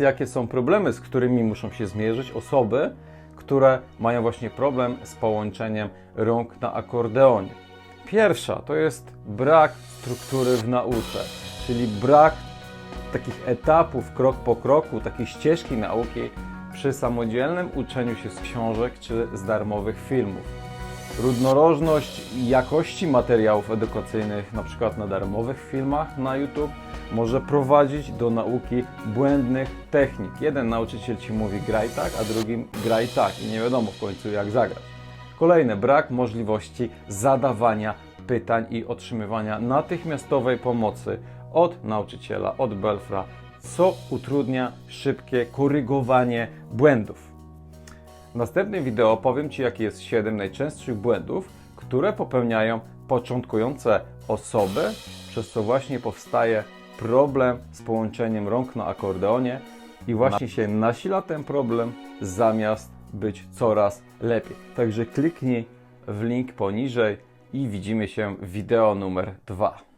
Jakie są problemy, z którymi muszą się zmierzyć osoby, które mają właśnie problem z połączeniem rąk na akordeonie? Pierwsza to jest brak struktury w nauce, czyli brak takich etapów krok po kroku, takiej ścieżki nauki przy samodzielnym uczeniu się z książek czy z darmowych filmów. Różnorodność jakości materiałów edukacyjnych, na na darmowych filmach na YouTube, może prowadzić do nauki błędnych technik. Jeden nauczyciel ci mówi graj tak, a drugi graj tak i nie wiadomo w końcu jak zagrać. Kolejne, brak możliwości zadawania pytań i otrzymywania natychmiastowej pomocy od nauczyciela, od Belfra, co utrudnia szybkie korygowanie błędów. W następnym wideo powiem Ci, jakie jest 7 najczęstszych błędów, które popełniają początkujące osoby, przez co właśnie powstaje problem z połączeniem rąk na akordeonie i właśnie się nasila ten problem zamiast być coraz lepiej. Także kliknij w link poniżej i widzimy się w wideo numer 2.